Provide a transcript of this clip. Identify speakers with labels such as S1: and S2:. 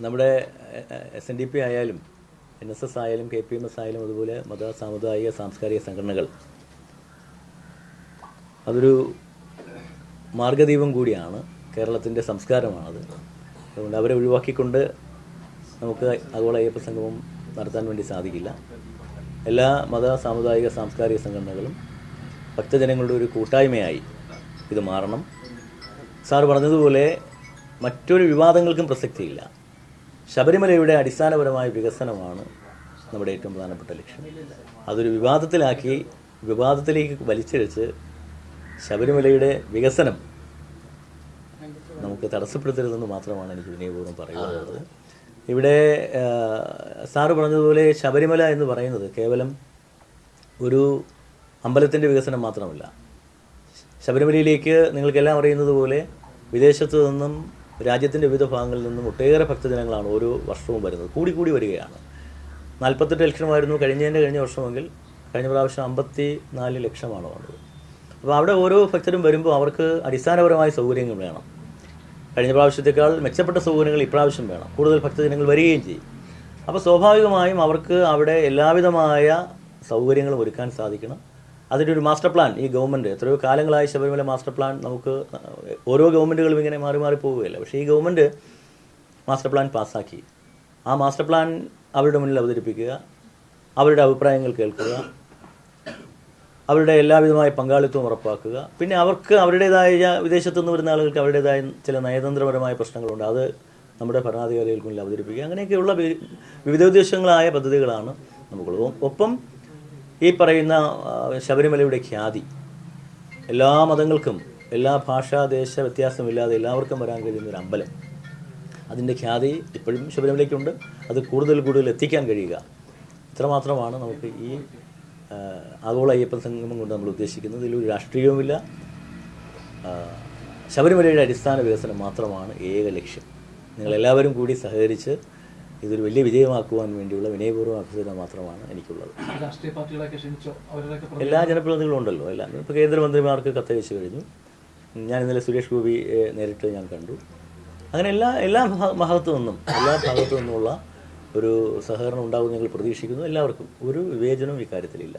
S1: നമ്മുടെ S N D P ആയാലും N S S ആയാലും കെ പി എം എസ് ആയാലും അതുപോലെ മത സാമുദായിക സാംസ്കാരിക സംഘടനകൾ. അതൊരു മാർഗദീപം കൂടിയാണ് കേരളത്തിന്റെ സംസ്കാരമാണത്. അതുകൊണ്ട് അവരെ ഒഴിവാക്കിക്കൊണ്ട് നമുക്ക് ആഗോള അയ്യപ്പ സംഗമം നടത്താൻ വേണ്ടി സാധിക്കില്ല. എല്ലാ മത സാമുദായിക സാംസ്കാരിക സംഘടനകളും ഭക്തജനങ്ങളുടെ ഒരു കൂട്ടായ്മയായി ഇത് മാറണം. സാറ് പറഞ്ഞതുപോലെ മറ്റൊരു വിവാദങ്ങൾക്കും പ്രസക്തിയില്ല. ശബരിമലയുടെ അടിസ്ഥാനപരമായ വികസനമാണ് നമ്മുടെ ഏറ്റവും പ്രധാനപ്പെട്ട ലക്ഷ്യം. അതൊരു വിവാദത്തിലാക്കി വിവാദത്തിലേക്ക് വലിച്ചിഴച്ച് ശബരിമലയുടെ വികസനം നമുക്ക് തടസ്സപ്പെടുത്തരുതെന്ന് മാത്രമാണ് എനിക്ക് വിനയപൂർവം പറയാനുള്ളത് ഇവിടെ സാറ് പറഞ്ഞതുപോലെ ശബരിമല എന്ന് പറയുന്നത് കേവലം ഒരു അമ്പലത്തിന്റെ വികസനം മാത്രമല്ല. ശബരിമലയിലേക്ക് നിങ്ങൾക്കെല്ലാം അറിയുന്നത് പോലെ വിദേശത്തു നിന്നും രാജ്യത്തിന്റെ വിവിധ ഭാഗങ്ങളിൽ നിന്നും ഒട്ടേറെ ഭക്തജനങ്ങളാണ് ഓരോ വർഷവും വരുന്നത്. കൂടി കൂടി വരികയാണ്. നാൽപ്പത്തെട്ട് ലക്ഷമായിരുന്നു കഴിഞ്ഞതിന്റെ കഴിഞ്ഞ വർഷമെങ്കിൽ കഴിഞ്ഞ പ്രാവശ്യം അമ്പത്തി നാല് ലക്ഷമാണ് വന്നത്. അപ്പോൾ അവിടെ ഓരോ ഭക്തരും വരുമ്പോൾ അവർക്ക് അടിസ്ഥാനപരമായ സൗകര്യങ്ങൾ വേണം. കഴിഞ്ഞ പ്രാവശ്യത്തേക്കാൾ മെച്ചപ്പെട്ട സൗകര്യങ്ങൾ ഇപ്രാവശ്യം വേണം. കൂടുതൽ ഭക്തജനങ്ങൾ വരികയും ചെയ്യും. അപ്പോൾ സ്വാഭാവികമായും അവർക്ക് അവിടെ എല്ലാവിധമായ സൗകര്യങ്ങളും ഒരുക്കാൻ സാധിക്കണം. അതിന്റെ ഒരു മാസ്റ്റർ പ്ലാൻ ഈ ഗവൺമെന്റ് എത്രയോ കാലങ്ങളായി ശബരിമല മാസ്റ്റർ പ്ലാൻ നമുക്ക് ഓരോ ഗവൺമെന്റുകളും ഇങ്ങനെ മാറി മാറി പോവുകയല്ല. പക്ഷേ ഈ ഗവൺമെന്റ് മാസ്റ്റർ പ്ലാൻ പാസ്സാക്കി ആ മാസ്റ്റർ പ്ലാൻ അവരുടെ മുന്നിൽ അവതരിപ്പിക്കുക അവരുടെ അഭിപ്രായങ്ങൾ കേൾക്കുക അവരുടെ എല്ലാവിധമായ പങ്കാളിത്തവും ഉറപ്പാക്കുക. പിന്നെ അവർക്ക് അവരുടേതായ വിദേശത്തു നിന്ന് വരുന്ന ആളുകൾക്ക് അവരുടേതായ ചില നയതന്ത്രപരമായ പ്രശ്നങ്ങളുണ്ട്. അത് നമ്മുടെ ഭരണാധികാരികൾക്ക് മുന്നിൽ അവതരിപ്പിക്കുക. അങ്ങനെയൊക്കെയുള്ള വിവിധ ഉദ്ദേശങ്ങളായ പദ്ധതികളാണ് നമുക്കുള്ളത്. ഒപ്പം ഈ പറയുന്ന ശബരിമലയുടെ ഖ്യാതി. എല്ലാ മതങ്ങൾക്കും എല്ലാ ഭാഷാ ദേശ വ്യത്യാസമില്ലാതെ എല്ലാവർക്കും വരാൻ കഴിയുന്ന ഒരു അമ്പലം. അതിന്റെ ഖ്യാതി ഇപ്പോഴും ശബരിമലയ്ക്കുണ്ട്. അത് കൂടുതൽ കൂടുതൽ എത്തിക്കാൻ കഴിയുക. ഇത്രമാത്രമാണ് നമുക്ക് ഈ ആഗോള അയ്യപ്പൻ സംഗമം കൊണ്ട് നമ്മൾ ഉദ്ദേശിക്കുന്നത്. ഇതിലൊരു രാഷ്ട്രീയവുമില്ല. ശബരിമലയുടെ അടിസ്ഥാന വികസനം മാത്രമാണ് ഏക ലക്ഷ്യം. നിങ്ങളെല്ലാവരും കൂടി സഹകരിച്ച് ഇതൊരു വലിയ വിജയമാക്കുവാൻ വേണ്ടിയുള്ള വിനയപൂർവം അഭ്യർത്ഥന മാത്രമാണ് എനിക്കുള്ളത്.
S2: രാഷ്ട്രീയ പാർട്ടികളൊക്കെ ക്ഷണിച്ചോ? അവരുടെയൊക്കെ
S1: എല്ലാ ജനപ്രതിനിധികളും ഉണ്ടല്ലോ. എല്ലാം ഇപ്പോൾ കേന്ദ്രമന്ത്രിമാർക്ക് കത്തയച്ചു കഴിഞ്ഞു. ഞാൻ ഇന്നലെ സുരേഷ് ഗോപി നേരിട്ട് ഞാൻ കണ്ടു. അങ്ങനെ എല്ലാ എല്ലാ ഭാഗത്തു നിന്നും എല്ലാ ഭാഗത്തു നിന്നുമുള്ള ഒരു സഹകരണം ഉണ്ടാകുമെന്ന് ഞങ്ങൾ പ്രതീക്ഷിക്കുന്നു. എല്ലാവർക്കും ഒരു വിവേചനവും ഇക്കാര്യത്തിലില്ല.